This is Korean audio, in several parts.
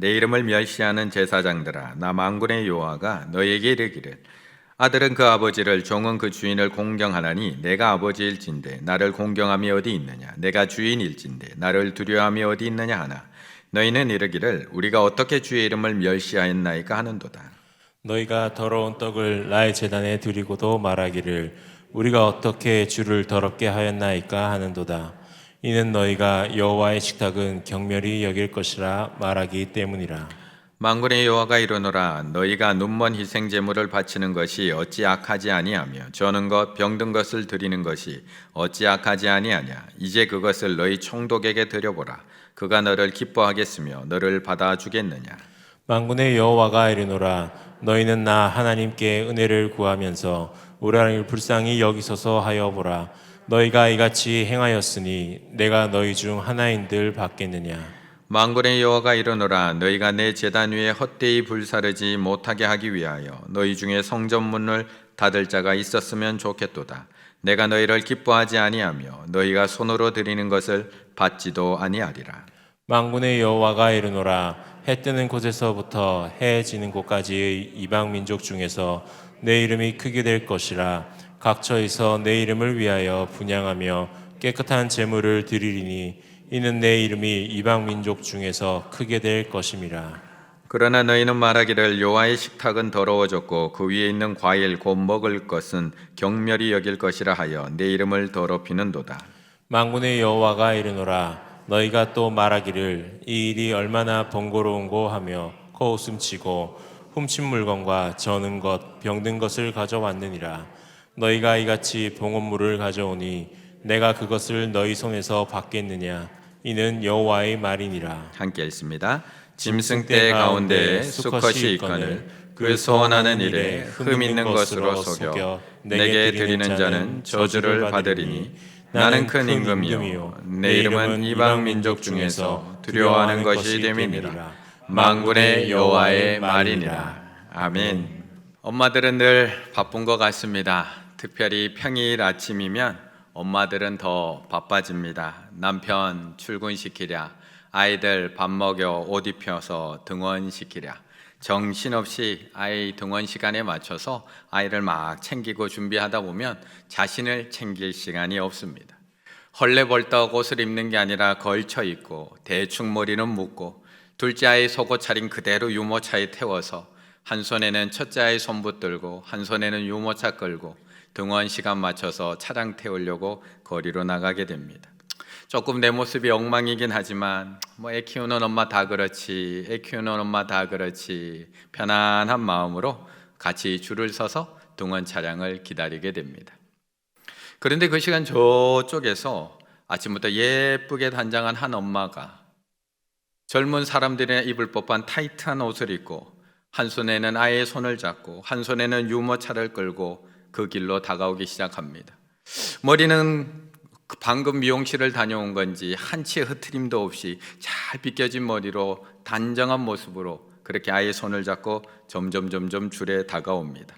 내 이름을 멸시하는 제사장들아 나 만군의 여호와가 너에게 이르기를. 아들은 그 아버지를 종은 그 주인을 공경하나니 내가 아버지일진데 나를 공경함이 어디 있느냐? 내가 주인일진데 나를 두려워함이 어디 있느냐 하나? 너희는 이르기를 우리가 어떻게 주의 이름을 멸시하였나이까 하는도다. 너희가 더러운 떡을 나의 재단에 드리고도 말하기를 우리가 어떻게 주를 더럽게 하였나이까 하는도다. 이는 너희가 여호와의 식탁은 경멸히 여길 것이라 말하기 때문이라. 만군의 여호와가 이르노라 너희가 눈먼 희생 제물을 바치는 것이 어찌 악하지 아니하며 저는 것 병든 것을 드리는 것이 어찌 악하지 아니하냐? 이제 그것을 너희 총독에게 드려보라. 그가 너를 기뻐하겠으며 너를 받아 주겠느냐? 만군의 여호와가 이르노라 너희는 나 하나님께 은혜를 구하면서 우리 하나님을 불쌍히 여기소서 하여 보라 너희가 이같이 행하였으니 내가 너희 중 하나인들 받겠느냐? 만군의 여호와가 이르노라 너희가 내 제단 위에 헛되이 불사르지 못하게 하기 위하여 너희 중에 성전문을 닫을 자가 있었으면 좋겠도다. 내가 너희를 기뻐하지 아니하며 너희가 손으로 드리는 것을 받지도 아니하리라. 만군의 여호와가 이르노라 해 뜨는 곳에서부터 해 지는 곳까지의 이방 민족 중에서 내 이름이 크게 될 것이라 각처에서 내 이름을 위하여 분양하며 깨끗한 제물을 드리리니 이는 내 이름이 이방 민족 중에서 크게 될 것임이라 그러나 너희는 말하기를 여호와의 식탁은 더러워졌고 그 위에 있는 과일 곧 먹을 것은 경멸이 여길 것이라 하여 내 이름을 더럽히는도다. 만군의 여호와가 이르노라 너희가 또 말하기를 이 일이 얼마나 번거로운고 하며 코웃음치고 훔친 물건과 저는 것 병든 것을 가져왔느니라 너희가 이같이 봉헌물을 가져오니 내가 그것을 너희 손에서 받겠느냐? 이는 여호와의 말이니라. 함께 읽습니다. 짐승 떼 가운데 수컷이 있거늘 그 소원하는 일에 흠 있는 것으로 속여 내게 드리는 자는 저주를 받으리니 나는 큰 임금이요. 내 이름은 이방 민족 중에서 두려워하는 것이 됨이니라. 만군의 여호와의 말이니라. 아멘. 엄마들은 늘 바쁜 것 같습니다. 특별히 평일 아침이면 엄마들은 더 바빠집니다. 남편 출근시키랴, 아이들 밥 먹여 옷 입혀서 등원시키랴. 정신없이 아이 등원 시간에 맞춰서 아이를 막 챙기고 준비하다 보면 자신을 챙길 시간이 없습니다. 헐레벌떡 옷을 입는 게 아니라 걸쳐 입고 대충 머리는 묶고 둘째 아이 속옷 차림 그대로 유모차에 태워서 한 손에는 첫째 아이 손 붙 들고 한 손에는 유모차 끌고 등원 시간 맞춰서 차량 태우려고 거리로 나가게 됩니다. 조금 내 모습이 엉망이긴 하지만 뭐 애 키우는 엄마 다 그렇지 애 키우는 엄마 다 그렇지 편안한 마음으로 같이 줄을 서서 등원 차량을 기다리게 됩니다. 그런데 그 시간 저쪽에서 아침부터 예쁘게 단장한 한 엄마가 젊은 사람들이 입을 법한 타이트한 옷을 입고 한 손에는 아이의 손을 잡고 한 손에는 유모차를 끌고 그 길로 다가오기 시작합니다. 머리는 방금 미용실을 다녀온 건지 한치의 흐트림도 없이 잘 빗겨진 머리로 단정한 모습으로 그렇게 아이의 손을 잡고 점점 점점 줄에 다가옵니다.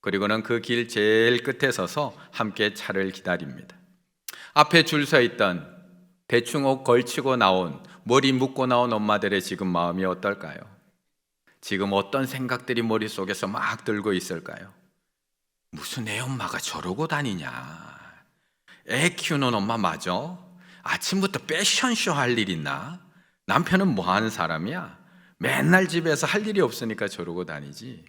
그리고는 그 길 제일 끝에 서서 함께 차를 기다립니다. 앞에 줄 서 있던 대충 옷 걸치고 나온 머리 묶고 나온 엄마들의 지금 마음이 어떨까요? 지금 어떤 생각들이 머릿속에서 막 들고 있을까요? 무슨 애 엄마가 저러고 다니냐? 애 키우는 엄마 맞아? 아침부터 패션쇼 할 일 있나? 남편은 뭐 하는 사람이야? 맨날 집에서 할 일이 없으니까 저러고 다니지.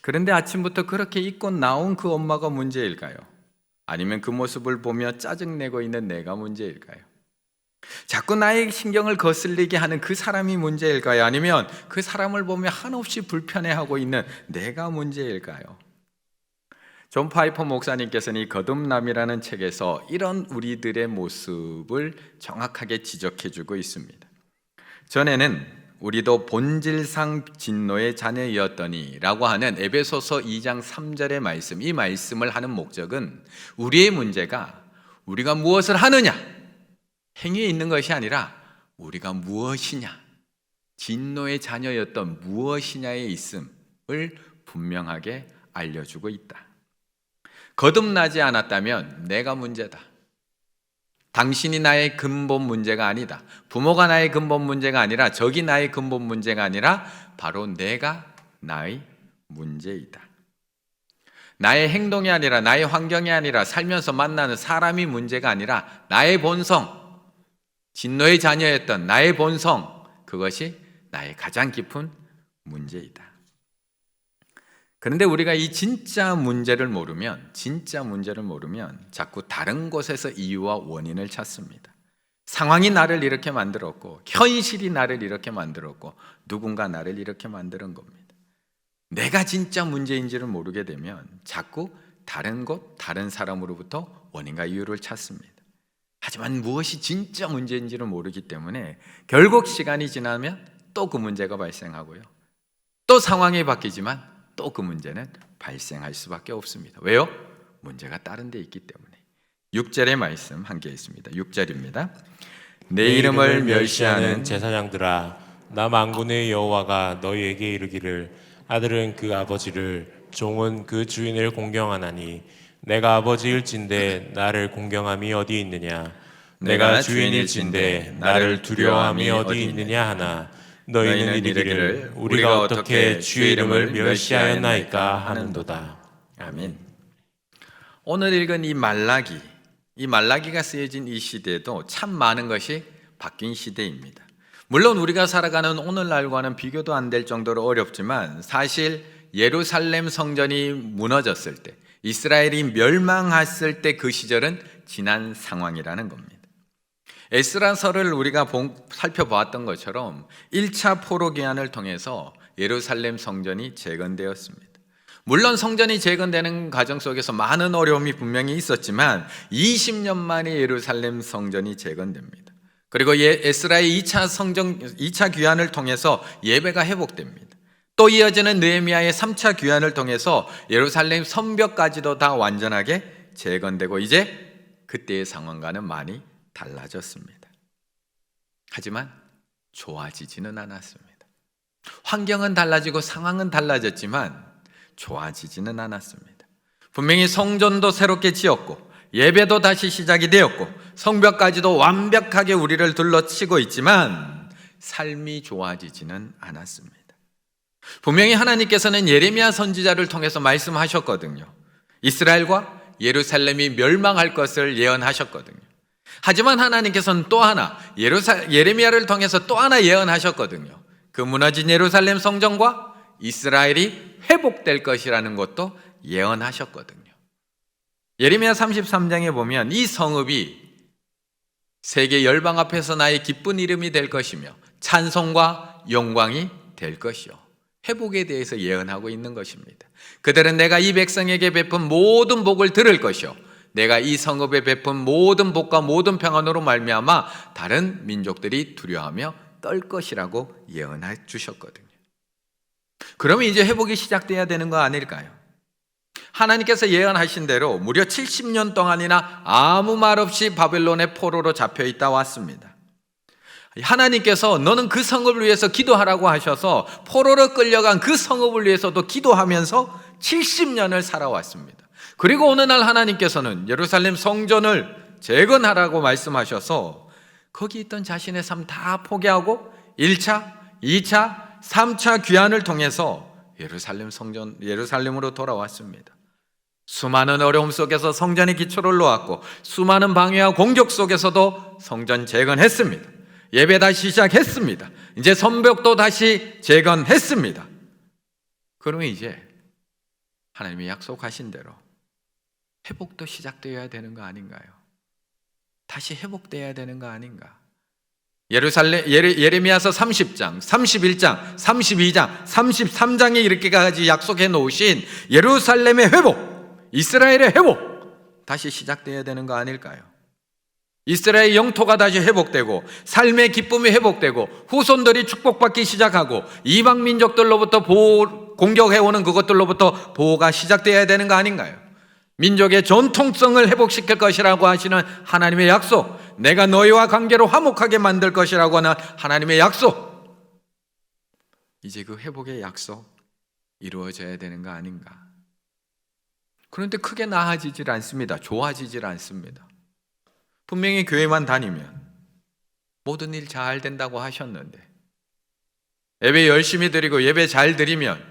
그런데 아침부터 그렇게 입고 나온 그 엄마가 문제일까요? 아니면 그 모습을 보며 짜증내고 있는 내가 문제일까요? 자꾸 나의 신경을 거슬리게 하는 그 사람이 문제일까요? 아니면 그 사람을 보며 한없이 불편해하고 있는 내가 문제일까요? 존 파이퍼 목사님께서는 이 거듭남이라는 책에서 이런 우리들의 모습을 정확하게 지적해 주고 있습니다. 전에는 우리도 본질상 진노의 자녀였더니라고 하는 에베소서 2장 3절의 말씀, 이 말씀을 하는 목적은 우리의 문제가 우리가 무엇을 하느냐, 행위에 있는 것이 아니라 우리가 무엇이냐, 진노의 자녀였던 무엇이냐에 있음을 분명하게 알려주고 있다. 거듭나지 않았다면 내가 문제다. 당신이 나의 근본 문제가 아니다. 부모가 나의 근본 문제가 아니라 적이 나의 근본 문제가 아니라 바로 내가 나의 문제이다. 나의 행동이 아니라 나의 환경이 아니라 살면서 만나는 사람이 문제가 아니라 나의 본성, 진노의 자녀였던 나의 본성, 그것이 나의 가장 깊은 문제이다. 그런데 우리가 이 진짜 문제를 모르면, 진짜 문제를 모르면 자꾸 다른 곳에서 이유와 원인을 찾습니다. 상황이 나를 이렇게 만들었고, 현실이 나를 이렇게 만들었고, 누군가 나를 이렇게 만드는 겁니다. 내가 진짜 문제인지를 모르게 되면 자꾸 다른 곳, 다른 사람으로부터 원인과 이유를 찾습니다. 하지만 무엇이 진짜 문제인지를 모르기 때문에 결국 시간이 지나면 또 그 문제가 발생하고요. 또 상황이 바뀌지만 또 그 문제는 발생할 수밖에 없습니다. 왜요? 문제가 다른 데 있기 때문에. 6절의 말씀 함께 있습니다. 6절입니다. 내 이름을 멸시하는 제사장들아 나 만군의 여호와가 너희에게 이르기를 아들은 그 아버지를 종은 그 주인을 공경하나니 내가 아버지일진데 나를 공경함이 어디 있느냐 내가 주인일진데 나를 두려워함이 어디 있느냐 하나 너희는 이르기를 우리가 어떻게 주의 이름을 멸시하였나이까 하는도다 아멘. 오늘 읽은 이 말라기, 이 말라기가 쓰여진 이 시대도 참 많은 것이 바뀐 시대입니다. 물론 우리가 살아가는 오늘날과는 비교도 안 될 정도로 어렵지만 사실 예루살렘 성전이 무너졌을 때, 이스라엘이 멸망했을 때 그 시절은 지난 상황이라는 겁니다. 에스라서를 우리가 본- 살펴보았던 것처럼 1차 포로 기한을 통해서 예루살렘 성전이 재건되었습니다. 물론 성전이 재건되는 과정 속에서 많은 어려움이 분명히 있었지만 20년 만에 예루살렘 성전이 재건됩니다. 그리고 예- 에스라의 2차 성전 2차 귀환을 통해서 예배가 회복됩니다. 또 이어지는 느헤미야의 3차 귀환을 통해서 예루살렘 성벽까지도 다 완전하게 재건되고 이제 그때의 상황과는 많이 달라졌습니다. 하지만 좋아지지는 않았습니다. 환경은 달라지고 상황은 달라졌지만 좋아지지는 않았습니다. 분명히 성전도 새롭게 지었고 예배도 다시 시작이 되었고 성벽까지도 완벽하게 우리를 둘러치고 있지만 삶이 좋아지지는 않았습니다. 분명히 하나님께서는 예레미야 선지자를 통해서 말씀하셨거든요. 이스라엘과 예루살렘이 멸망할 것을 예언하셨거든요. 하지만 하나님께서는 또 하나 예루살, 예레미야를 통해서 또 하나 예언하셨거든요. 그 무너진 예루살렘 성전과 이스라엘이 회복될 것이라는 것도 예언하셨거든요. 예레미야 33장에 보면 이 성읍이 세계 열방 앞에서 나의 기쁜 이름이 될 것이며 찬송과 영광이 될 것이요. 회복에 대해서 예언하고 있는 것입니다. 그들은 내가 이 백성에게 베푼 모든 복을 들을 것이요. 내가 이 성읍에 베푼 모든 복과 모든 평안으로 말미암아 다른 민족들이 두려워하며 떨 것이라고 예언해 주셨거든요. 그러면 이제 회복이 시작돼야 되는 거 아닐까요? 하나님께서 예언하신 대로 무려 70년 동안이나 아무 말 없이 바벨론의 포로로 잡혀 있다 왔습니다. 하나님께서 너는 그 성읍을 위해서 기도하라고 하셔서 포로로 끌려간 그 성읍을 위해서도 기도하면서 70년을 살아왔습니다. 그리고 어느 날 하나님께서는 예루살렘 성전을 재건하라고 말씀하셔서 거기 있던 자신의 삶 다 포기하고 1차, 2차, 3차 귀환을 통해서 예루살렘 성전, 예루살렘으로 돌아왔습니다. 수많은 어려움 속에서 성전의 기초를 놓았고 수많은 방해와 공격 속에서도 성전 재건했습니다. 예배 다시 시작했습니다. 이제 성벽도 다시 재건했습니다. 그러면 이제 하나님이 약속하신 대로 회복도 시작되어야 되는 거 아닌가요? 다시 회복되어야 되는 거 아닌가? 예루살렘 예레, 예레미야서 30장, 31장, 32장, 33장에 이렇게까지 약속해 놓으신 예루살렘의 회복, 이스라엘의 회복 다시 시작되어야 되는 거 아닐까요? 이스라엘 영토가 다시 회복되고 삶의 기쁨이 회복되고 후손들이 축복받기 시작하고 이방 민족들로부터 보호 공격해 오는 그것들로부터 보호가 시작되어야 되는 거 아닌가요? 민족의 전통성을 회복시킬 것이라고 하시는 하나님의 약속, 내가 너희와 관계로 화목하게 만들 것이라고 하는 하나님의 약속. 이제 그 회복의 약속 이루어져야 되는 거 아닌가? 그런데 크게 나아지질 않습니다. 좋아지질 않습니다. 분명히 교회만 다니면 모든 일 잘 된다고 하셨는데 예배 열심히 드리고 예배 잘 드리면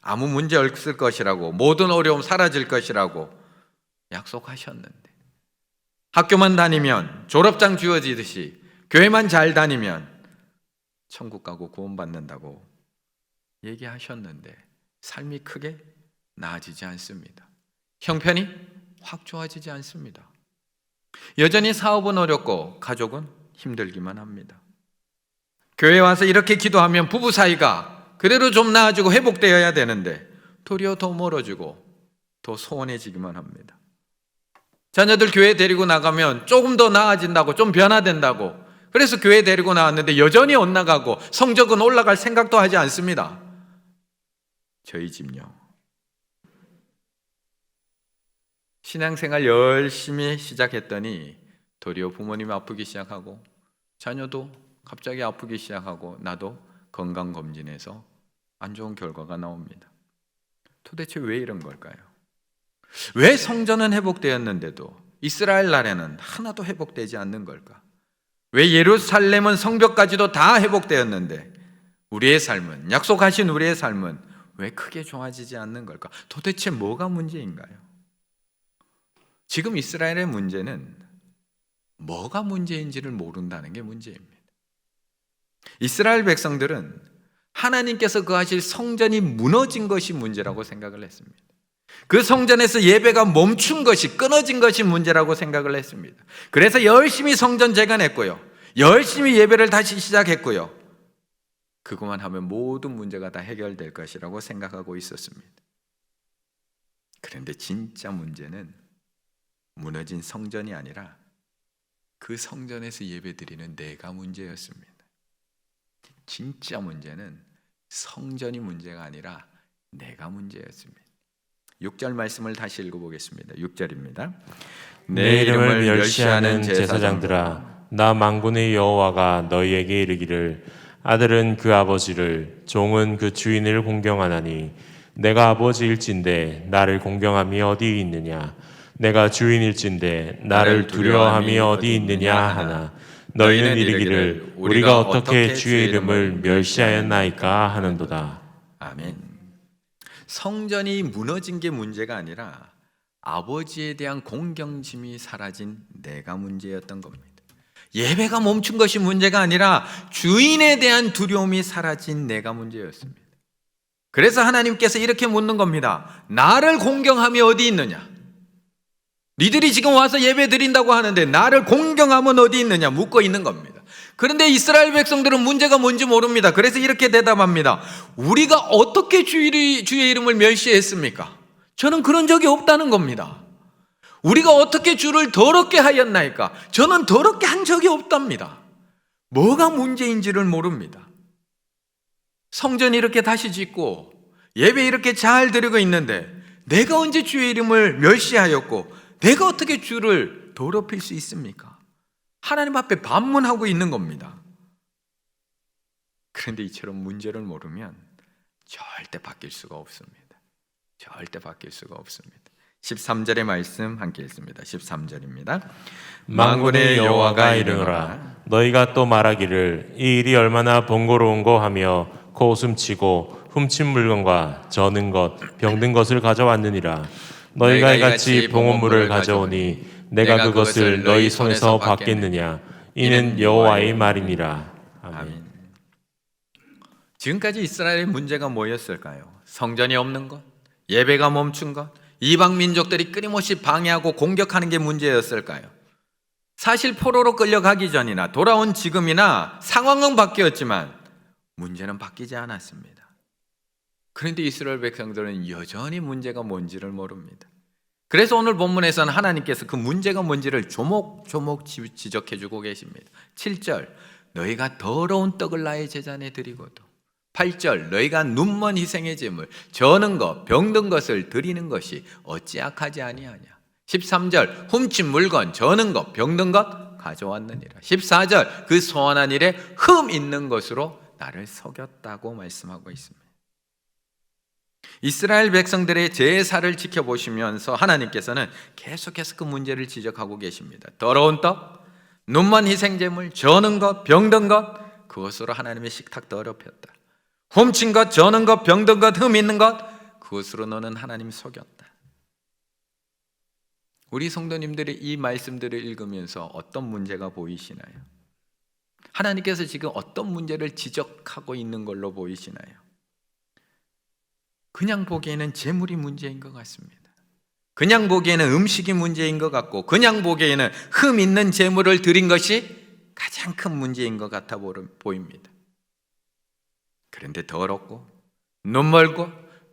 아무 문제 없을 것이라고 모든 어려움 사라질 것이라고 약속하셨는데 학교만 다니면 졸업장 주어지듯이 교회만 잘 다니면 천국 가고 구원받는다고 얘기하셨는데 삶이 크게 나아지지 않습니다. 형편이 확 좋아지지 않습니다. 여전히 사업은 어렵고 가족은 힘들기만 합니다. 교회 와서 이렇게 기도하면 부부 사이가 그대로 좀 나아지고 회복되어야 되는데 도리어 더 멀어지고 더 소원해지기만 합니다. 자녀들 교회 데리고 나가면 조금 더 나아진다고 좀 변화된다고 그래서 교회 데리고 나왔는데 여전히 엇나가고 성적은 올라갈 생각도 하지 않습니다. 저희 집요. 신앙생활 열심히 시작했더니 도리어 부모님 아프기 시작하고 자녀도 갑자기 아프기 시작하고 나도 건강 검진에서 안 좋은 결과가 나옵니다. 도대체 왜 이런 걸까요? 왜 성전은 회복되었는데도 이스라엘 나라는 하나도 회복되지 않는 걸까? 왜 예루살렘은 성벽까지도 다 회복되었는데 우리의 삶은 약속하신 우리의 삶은 왜 크게 좋아지지 않는 걸까? 도대체 뭐가 문제인가요? 지금 이스라엘의 문제는 뭐가 문제인지를 모른다는 게 문제입니다. 이스라엘 백성들은 하나님께서 그 하실 성전이 무너진 것이 문제라고 생각을 했습니다. 그 성전에서 예배가 멈춘 것이 끊어진 것이 문제라고 생각을 했습니다. 그래서 열심히 성전 재건했고요. 열심히 예배를 다시 시작했고요. 그것만 하면 모든 문제가 다 해결될 것이라고 생각하고 있었습니다. 그런데 진짜 문제는 무너진 성전이 아니라 그 성전에서 예배드리는 내가 문제였습니다. 진짜 문제는 성전이 문제가 아니라 내가 문제였습니다. 6절 말씀을 다시 읽어보겠습니다. 6절입니다. 내 이름을 멸시하는 제사장들아 나 망군의 여호와가 너희에게 이르기를 아들은 그 아버지를 종은 그 주인을 공경하나니 내가 아버지일진데 나를 공경함이 어디 있느냐 내가 주인일진데 나를 두려워함이 어디 있느냐 하나 너희는 이르기를 우리가 어떻게 주의 이름을 멸시하였나이까 하는도다 아멘. 성전이 무너진 게 문제가 아니라 아버지에 대한 공경심이 사라진 내가 문제였던 겁니다. 예배가 멈춘 것이 문제가 아니라 주인에 대한 두려움이 사라진 내가 문제였습니다. 그래서 하나님께서 이렇게 묻는 겁니다. 나를 공경함이 어디 있느냐? 니들이 지금 와서 예배 드린다고 하는데 나를 공경함은 어디 있느냐? 묻고 있는 겁니다. 그런데 이스라엘 백성들은 문제가 뭔지 모릅니다. 그래서 이렇게 대답합니다. 우리가 어떻게 주의, 이름을 멸시했습니까? 저는 그런 적이 없다는 겁니다. 우리가 어떻게 주를 더럽게 하였나이까? 저는 더럽게 한 적이 없답니다. 뭐가 문제인지를 모릅니다. 성전 이렇게 다시 짓고 예배 이렇게 잘 드리고 있는데 내가 언제 주의 이름을 멸시하였고 내가 어떻게 주를 더럽힐 수 있습니까? 하나님 앞에 반문하고 있는 겁니다. 그런데 이처럼 문제를 모르면 절대 바뀔 수가 없습니다. 절대 바뀔 수가 없습니다. 13절의 말씀 함께 읽습니다. 13절입니다. 망군의 여호와가 이르노라 너희가 또 말하기를 이 일이 얼마나 번거로운고 하며 코 웃음치고 훔친 물건과 저는 것 병든 것을 가져왔느니라 너희가 이같이 봉헌물을 가져오니 내가 그것을 너희 손에서 받겠느냐 이는 여호와의 말이니라 아멘. 지금까지 이스라엘의 문제가 뭐였을까요? 성전이 없는 것, 예배가 멈춘 것, 이방 민족들이 끊임없이 방해하고 공격하는 게 문제였을까요? 사실 포로로 끌려가기 전이나 돌아온 지금이나 상황은 바뀌었지만 문제는 바뀌지 않았습니다. 그런데 이스라엘 백성들은 여전히 문제가 뭔지를 모릅니다. 그래서 오늘 본문에서는 하나님께서 그 문제가 뭔지를 조목조목 지- 지적해 주고 계십니다. 7절 너희가 더러운 떡을 나의 제잔에 드리고도 8절 너희가 눈먼 희생의 제물 저는 것 병든 것을 드리는 것이 어찌 악하지 아니하냐 13절 훔친 물건 저는 것 병든 것 가져왔느니라 14절 그 소원한 일에 흠 있는 것으로 나를 속였다고 말씀하고 있습니다 이스라엘 백성들의 제사를 지켜보시면서 하나님께서는 계속해서 그 문제를 지적하고 계십니다. 더러운 떡, 눈먼 희생제물, 저는 것, 병든 것, 그것으로 하나님의 식탁 더럽혔다. 훔친 것, 저는 것, 병든 것, 흠 있는 것, 그것으로 너는 하나님 속였다. 우리 성도님들이 이 말씀들을 읽으면서 어떤 문제가 보이시나요? 하나님께서 지금 어떤 문제를 지적하고 있는 걸로 보이시나요? 그냥 보기에는 재물이 문제인 것 같습니다. 그냥 보기에는 음식이 문제인 것 같고, 그냥 보기에는 흠 있는 재물을 드린 것이 가장 큰 문제인 것 같아 보입니다. 그런데 더럽고, 눈멀고,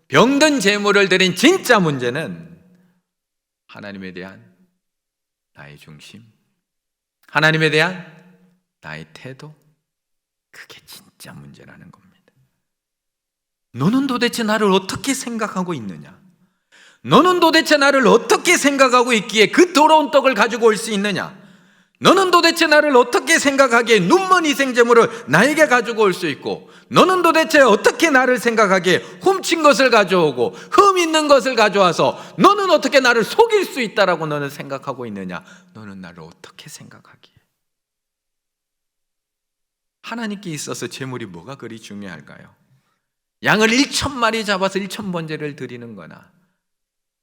병든 재물을 드린 진짜 문제는 하나님에 대한 나의 중심, 하나님에 대한 나의 태도, 그게 진짜 문제라는 겁니다. 너는 도대체 나를 어떻게 생각하고 있느냐? 너는 도대체 나를 어떻게 생각하고 있기에 그 더러운 떡을 가지고 올 수 있느냐? 너는 도대체 나를 어떻게 생각하기에 눈먼 희생제물을 나에게 가지고 올 수 있고, 너는 도대체 어떻게 나를 생각하기에 훔친 것을 가져오고, 흠 있는 것을 가져와서, 너는 어떻게 나를 속일 수 있다라고 너는 생각하고 있느냐? 너는 나를 어떻게 생각하기에? 하나님께 있어서 재물이 뭐가 그리 중요할까요? 양을 1천 마리 잡아서 1천 번제를 드리는 거나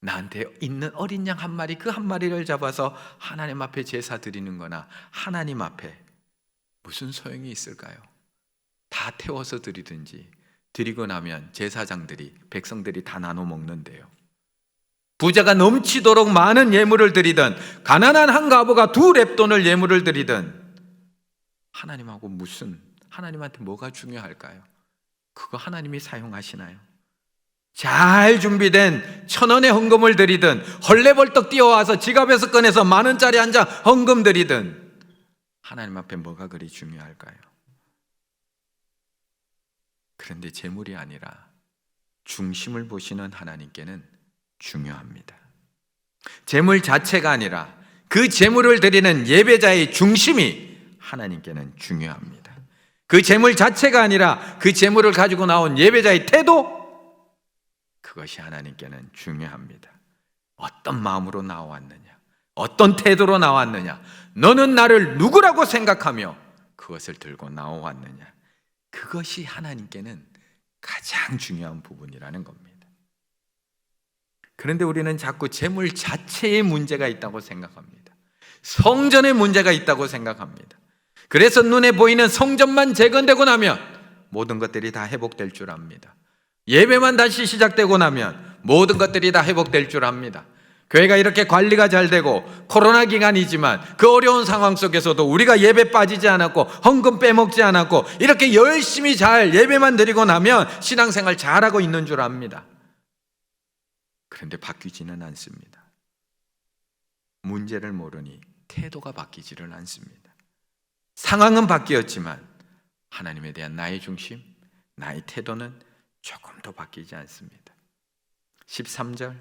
나한테 있는 어린 양 한 마리 그 한 마리를 잡아서 하나님 앞에 제사 드리는 거나 하나님 앞에 무슨 소용이 있을까요? 다 태워서 드리든지 드리고 나면 제사장들이 백성들이 다 나눠 먹는데요. 부자가 넘치도록 많은 예물을 드리든 가난한 한 가부가 두 랩돈을 예물을 드리든 하나님하고 무슨 하나님한테 뭐가 중요할까요? 그거 하나님이 사용하시나요? 잘 준비된 천 원의 헌금을 드리든 헐레벌떡 뛰어와서 지갑에서 꺼내서 만 원짜리 한 장 헌금 드리든 하나님 앞에 뭐가 그리 중요할까요? 그런데 재물이 아니라 중심을 보시는 하나님께는 중요합니다. 재물 자체가 아니라 그 재물을 드리는 예배자의 중심이 하나님께는 중요합니다. 그 재물 자체가 아니라 그 재물을 가지고 나온 예배자의 태도 그것이 하나님께는 중요합니다. 어떤 마음으로 나왔느냐? 어떤 태도로 나왔느냐? 너는 나를 누구라고 생각하며 그것을 들고 나왔느냐? 그것이 하나님께는 가장 중요한 부분이라는 겁니다. 그런데 우리는 자꾸 재물 자체에 문제가 있다고 생각합니다. 성전에 문제가 있다고 생각합니다. 그래서 눈에 보이는 성전만 재건되고 나면 모든 것들이 다 회복될 줄 압니다. 예배만 다시 시작되고 나면 모든 것들이 다 회복될 줄 압니다. 교회가 이렇게 관리가 잘 되고 코로나 기간이지만 그 어려운 상황 속에서도 우리가 예배 빠지지 않았고 헌금 빼먹지 않았고 이렇게 열심히 잘 예배만 드리고 나면 신앙생활 잘하고 있는 줄 압니다. 그런데 바뀌지는 않습니다. 문제를 모르니 태도가 바뀌지를 않습니다. 상황은 바뀌었지만 하나님에 대한 나의 중심, 나의 태도는 조금도 바뀌지 않습니다. 13절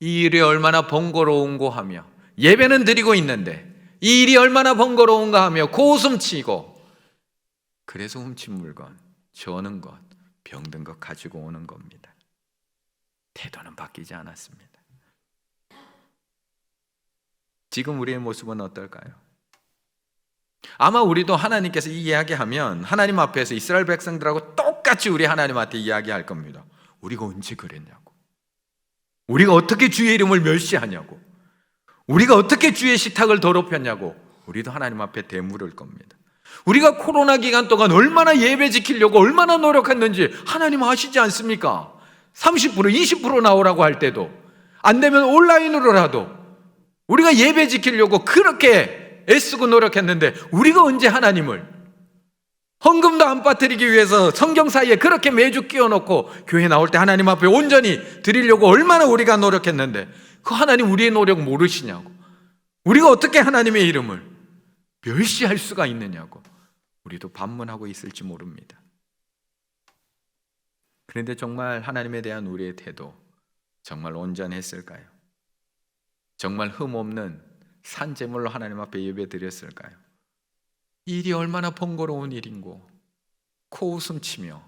이 일이 얼마나 번거로운고 하며 예배는 드리고 있는데 이 일이 얼마나 번거로운가 하며 고숨치고 그래서 훔친 물건, 저는 것, 병든 것 가지고 오는 겁니다. 태도는 바뀌지 않았습니다. 지금 우리의 모습은 어떨까요? 아마 우리도 하나님께서 이 이야기하면 하나님 앞에서 이스라엘 백성들하고 똑같이 우리 하나님한테 이야기할 겁니다. 우리가 언제 그랬냐고. 우리가 어떻게 주의 이름을 멸시하냐고. 우리가 어떻게 주의 식탁을 더럽혔냐고. 우리도 하나님 앞에 대물을 겁니다. 우리가 코로나 기간 동안 얼마나 예배 지키려고 얼마나 노력했는지 하나님 아시지 않습니까? 30% 20% 나오라고 할 때도 안 되면 온라인으로라도 우리가 예배 지키려고 그렇게 애쓰고 노력했는데 우리가 언제 하나님을 헌금도 안 빠뜨리기 위해서 성경 사이에 그렇게 매주 끼워놓고 교회 나올 때 하나님 앞에 온전히 드리려고 얼마나 우리가 노력했는데 그 하나님 우리의 노력 모르시냐고 우리가 어떻게 하나님의 이름을 멸시할 수가 있느냐고 우리도 반문하고 있을지 모릅니다. 그런데 정말 하나님에 대한 우리의 태도 정말 온전했을까요? 정말 흠 없는 산재물로 하나님 앞에 예배 드렸을까요? 일이 얼마나 번거로운 일인고 코웃음 치며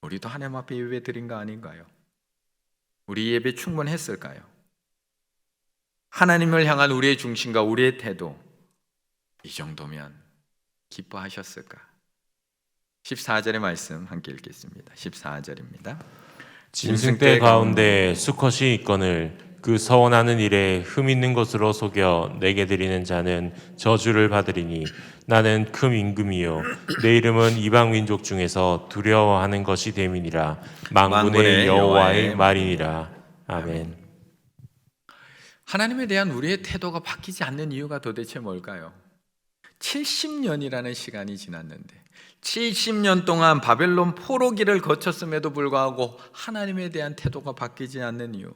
우리도 하나님 앞에 예배 드린 거 아닌가요? 우리 예배 충분했을까요? 하나님을 향한 우리의 중심과 우리의 태도 이 정도면 기뻐하셨을까? 14절의 말씀 함께 읽겠습니다. 14절입니다. 짐승 떼 가운데 수컷이 있거늘 그 서원하는 일에 흠 있는 것으로 속여 내게 드리는 자는 저주를 받으리니 나는 큰 임금이요 내 이름은 이방 민족 중에서 두려워하는 것이 됨이니라 여호와의 여호와의 말이니라 아멘. 하나님에 대한 우리의 태도가 바뀌지 않는 이유가 도대체 뭘까요? 70년이라는 시간이 지났는데 70년 동안 바벨론 포로기를 거쳤음에도 불구하고 하나님에 대한 태도가 바뀌지 않는 이유.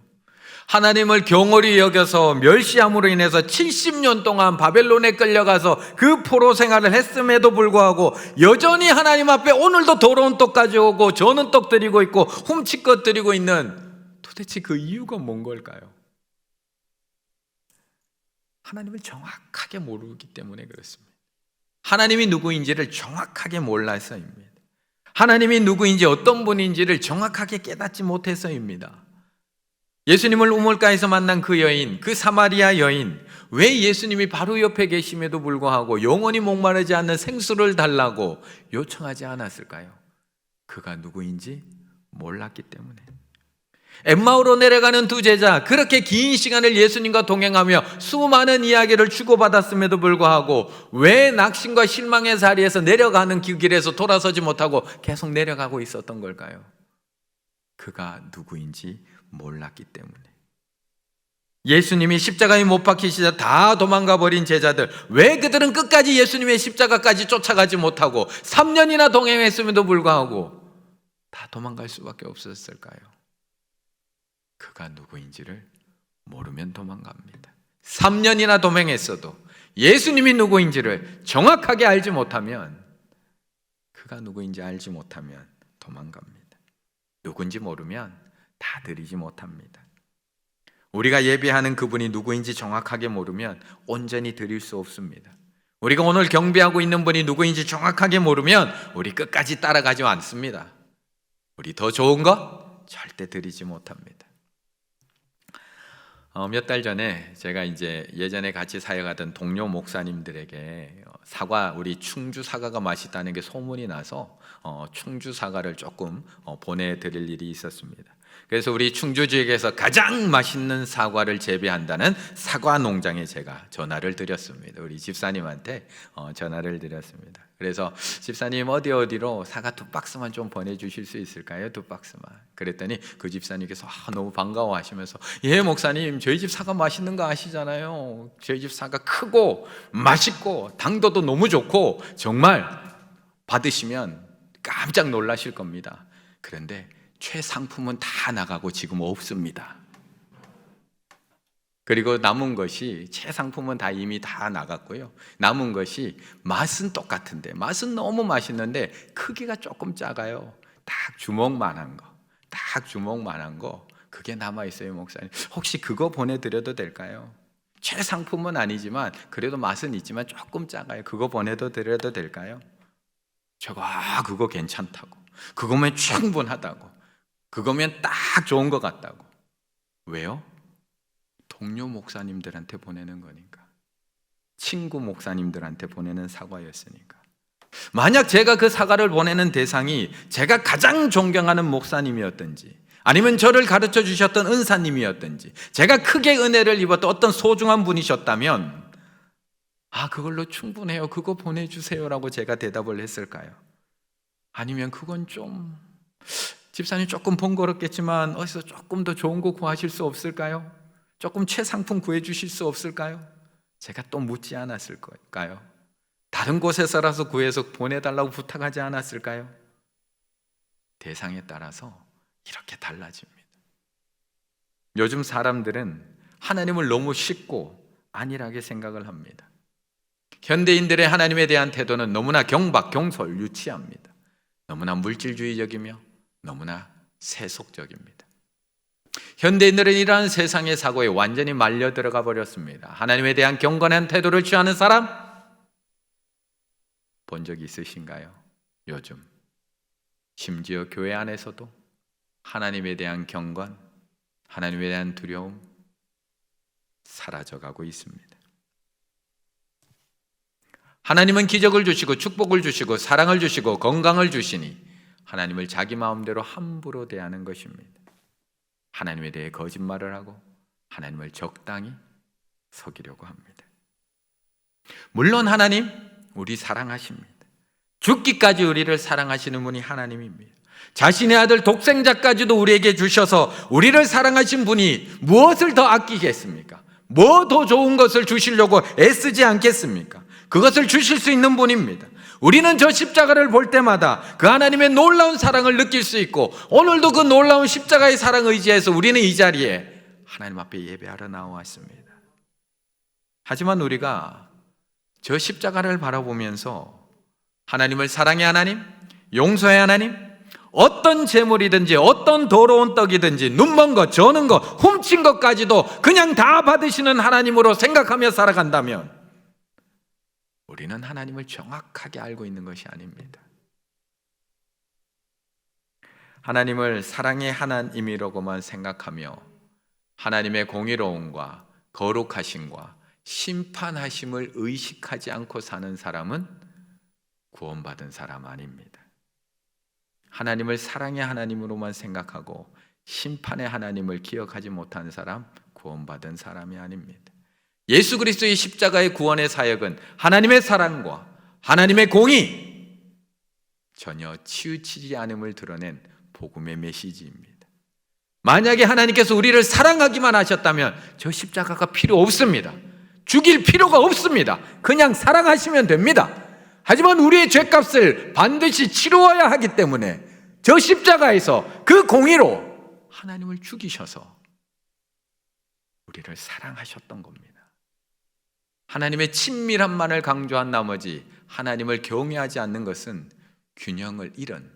하나님을 경홀히 여겨서 멸시함으로 인해서 70년 동안 바벨론에 끌려가서 그 포로 생활을 했음에도 불구하고 여전히 하나님 앞에 오늘도 더러운 떡 가져오고 저는 떡 드리고 있고 것 드리고 있는 도대체 그 이유가 뭔 걸까요? 하나님을 정확하게 모르기 때문에 그렇습니다. 하나님이 누구인지를 정확하게 몰라서입니다. 하나님이 누구인지 어떤 분인지를 정확하게 깨닫지 못해서입니다. 예수님을 우물가에서 만난 그 여인, 그 사마리아 여인, 왜 예수님이 바로 옆에 계심에도 불구하고 영원히 목마르지 않는 생수를 달라고 요청하지 않았을까요? 그가 누구인지 몰랐기 때문에. 엠마오로 내려가는 두 제자 그렇게 긴 시간을 예수님과 동행하며 수많은 이야기를 주고받았음에도 불구하고 왜 낙심과 실망의 자리에서 내려가는 그 길에서 돌아서지 못하고 계속 내려가고 있었던 걸까요? 그가 누구인지 몰랐기 때문에 예수님이 십자가에 못 박히시자 다 도망가 버린 제자들 왜 그들은 끝까지 예수님의 십자가까지 쫓아가지 못하고 3년이나 동행했음에도 불구하고 다 도망갈 수밖에 없었을까요? 그가 누구인지를 모르면 도망갑니다. 3년이나 도망했어도 예수님이 누구인지를 정확하게 알지 못하면 그가 누구인지 알지 못하면 도망갑니다. 누군지 모르면 다 드리지 못합니다. 우리가 예배하는 그분이 누구인지 정확하게 모르면 온전히 드릴 수 없습니다. 우리가 오늘 경배하고 있는 분이 누구인지 정확하게 모르면 우리 끝까지 따라가지 않습니다. 우리 더 좋은 것 절대 드리지 못합니다. 어, 몇 달 전에 제가 이제 예전에 같이 사역하던 동료 목사님들에게 어, 사과 우리 충주 사과가 맛있다는 게 소문이 나서 어, 충주 사과를 조금 어, 보내드릴 일이 있었습니다. 그래서 우리 충주 지역에서 가장 맛있는 사과를 재배한다는 사과 농장에 제가 전화를 드렸습니다. 우리 집사님한테 어, 전화를 드렸습니다. 그래서 집사님 어디 어디로 사과 두 박스만 좀 보내주실 수 있을까요? 두 박스만. 그랬더니 그 집사님께서 아, 너무 반가워하시면서 예 목사님 저희 집 사과 맛있는 거 아시잖아요. 저희 집 사과 크고 맛있고 당도도 너무 좋고 정말 받으시면 깜짝 놀라실 겁니다. 그런데 최상품은 다 나가고 지금 없습니다. 그리고 남은 것이 최상품은 다 이미 다 나갔고요. 남은 것이 맛은 똑같은데 맛은 너무 맛있는데 크기가 조금 작아요. 딱 주먹만한 거, 딱 주먹만한 거 그게 남아 있어요, 목사님. 혹시 그거 보내드려도 될까요? 최상품은 아니지만 그래도 맛은 있지만 조금 작아요. 그거 보내도 드려도 될까요? 제가 아, 그거 괜찮다고. 그거면 충분하다고. 그거면 딱 좋은 것 같다고. 왜요? 동료 목사님들한테 보내는 거니까. 친구 목사님들한테 보내는 사과였으니까. 만약 제가 그 사과를 보내는 대상이 제가 가장 존경하는 목사님이었든지 아니면 저를 가르쳐 주셨던 은사님이었든지 제가 크게 은혜를 입었던 어떤 소중한 분이셨다면 아, 그걸로 충분해요. 그거 보내주세요라고 제가 대답을 했을까요? 아니면 그건 좀 집사님 조금 번거롭겠지만 어디서 조금 더 좋은 거 구하실 수 없을까요? 조금 최상품 구해 주실 수 없을까요? 제가 또 묻지 않았을 걸까요? 다른 곳에서라서 구해서 보내달라고 부탁하지 않았을까요? 대상에 따라서 이렇게 달라집니다. 요즘 사람들은 하나님을 너무 쉽고 안일하게 생각을 합니다. 현대인들의 하나님에 대한 태도는 너무나 경박, 경솔, 유치합니다. 너무나 물질주의적이며 너무나 세속적입니다. 현대인들은 이러한 세상의 사고에 완전히 말려 들어가 버렸습니다. 하나님에 대한 경건한 태도를 취하는 사람 본 적 있으신가요? 요즘 심지어 교회 안에서도 하나님에 대한 경건, 하나님에 대한 두려움 사라져 가고 있습니다. 하나님은 기적을 주시고 축복을 주시고 사랑을 주시고 건강을 주시니 하나님을 자기 마음대로 함부로 대하는 것입니다. 하나님에 대해 거짓말을 하고 하나님을 적당히 속이려고 합니다. 물론 하나님 우리 사랑하십니다. 죽기까지 우리를 사랑하시는 분이 하나님입니다. 자신의 아들 독생자까지도 우리에게 주셔서 우리를 사랑하신 분이 무엇을 더 아끼겠습니까? 뭐 더 좋은 것을 주시려고 애쓰지 않겠습니까? 그것을 주실 수 있는 분입니다. 우리는 저 십자가를 볼 때마다 그 하나님의 놀라운 사랑을 느낄 수 있고 오늘도 그 놀라운 십자가의 사랑 의지해서 우리는 이 자리에 하나님 앞에 예배하러 나왔습니다. 하지만 우리가 저 십자가를 바라보면서 하나님을 사랑의 하나님, 용서의 하나님, 어떤 재물이든지 어떤 더러운 떡이든지 눈먼 것, 저는 것, 훔친 것까지도 그냥 다 받으시는 하나님으로 생각하며 살아간다면 우리는 하나님을 정확하게 알고 있는 것이 아닙니다. 하나님을 사랑의 하나님이라고만 생각하며 하나님의 공의로움과 거룩하심과 심판하심을 의식하지 않고 사는 사람은 구원받은 사람 아닙니다. 하나님을 사랑의 하나님으로만 생각하고 심판의 하나님을 기억하지 못하는 사람 구원받은 사람이 아닙니다. 예수 그리스도의 십자가의 구원의 사역은 하나님의 사랑과 하나님의 공의 전혀 치우치지 않음을 드러낸 복음의 메시지입니다. 만약에 하나님께서 우리를 사랑하기만 하셨다면 저 십자가가 필요 없습니다. 죽일 필요가 없습니다. 그냥 사랑하시면 됩니다. 하지만 우리의 죄값을 반드시 치루어야 하기 때문에 저 십자가에서 그 공의로 하나님을 죽이셔서 우리를 사랑하셨던 겁니다. 하나님의 친밀함만을 강조한 나머지 하나님을 경외하지 않는 것은 균형을 잃은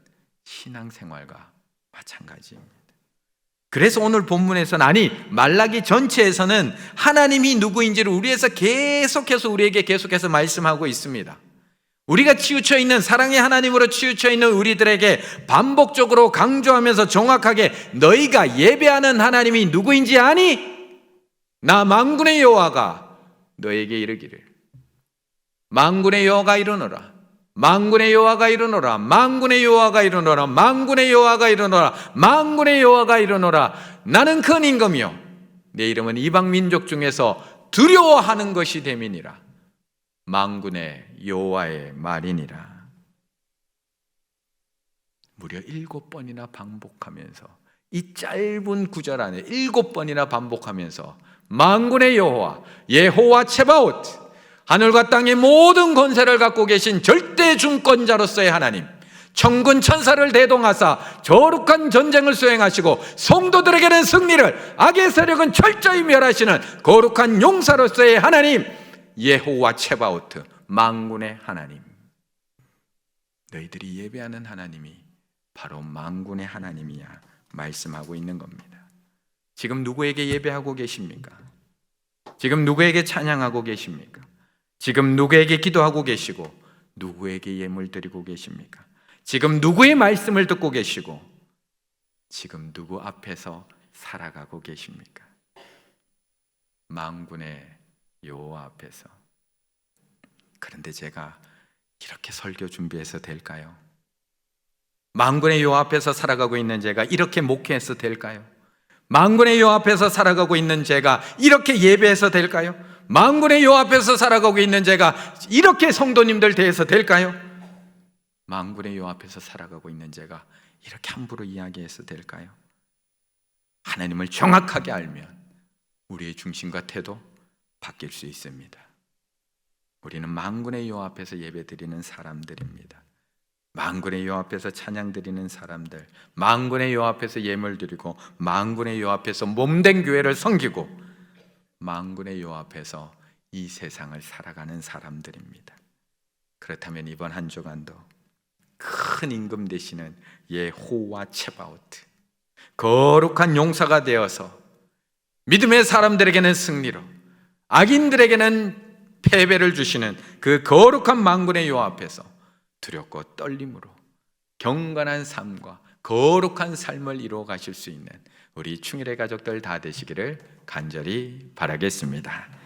신앙생활과 마찬가지입니다. 그래서 오늘 본문에서는 아니 말라기 전체에서는 하나님이 누구인지를 우리에서 계속해서 우리에게 계속해서 말씀하고 있습니다. 우리가 치우쳐 있는 사랑의 하나님으로 치우쳐 있는 우리들에게 반복적으로 강조하면서 정확하게 너희가 예배하는 하나님이 누구인지 아니? 나 만군의 여호와가 너에게 이르기를. 만군의 여호와가 이르노라. 만군의 여호와가 이르노라. 만군의 여호와가 이르노라. 만군의 여호와가 이르노라. 만군의 여호와가 이르노라. 나는 큰 임금이요. 내 이름은 이방 민족 중에서 두려워하는 것이 됨이니라. 만군의 여호와의 말이니라. 무려 일곱 번이나 반복하면서 이 짧은 구절 안에 일곱 번이나 반복하면서 만군의 여호와 예호와 체바옷 하늘과 땅의 모든 권세를 갖고 계신 절대 중권자로서의 하나님 천군 천사를 대동하사 저룩한 전쟁을 수행하시고 성도들에게는 승리를 악의 세력은 철저히 멸하시는 거룩한 용사로서의 하나님 예호와 체바오트 만군의 하나님 너희들이 예배하는 하나님이 바로 만군의 하나님이야 말씀하고 있는 겁니다. 지금 누구에게 예배하고 계십니까? 지금 누구에게 찬양하고 계십니까? 지금 누구에게 기도하고 계시고 누구에게 예물 드리고 계십니까? 지금 누구의 말씀을 듣고 계시고 지금 누구 앞에서 살아가고 계십니까? 망군의 여호와 앞에서 그런데 제가 이렇게 설교 준비해서 될까요? 망군의 여호와 앞에서 살아가고 있는 제가 이렇게 목회해서 될까요? 망군의 여 앞에서 살아가고 있는 제가 이렇게 예배해서 될까요? 망군의 여 앞에서 살아가고 있는 제가 이렇게 성도님들 대해서 될까요? 망군의 여 앞에서 살아가고 있는 제가 이렇게 함부로 이야기해서 될까요? 하나님을 정확하게 알면 우리의 중심과 태도 바뀔 수 있습니다. 우리는 망군의 여 앞에서 예배드리는 사람들입니다. 망군의 여 앞에서 찬양 드리는 사람들, 망군의 여 앞에서 예물 드리고 망군의 여 앞에서 몸된 교회를 섬기고 망군의 여 앞에서 이 세상을 살아가는 사람들입니다. 그렇다면 이번 한 주간도 큰 임금 되시는 예호와 체바오트 거룩한 용사가 되어서 믿음의 사람들에게는 승리로 악인들에게는 패배를 주시는 그 거룩한 망군의 여 앞에서 두렵고 떨림으로 경건한 삶과 거룩한 삶을 이루어 가실 수 있는 우리 충일의 가족들 다 되시기를 간절히 바라겠습니다.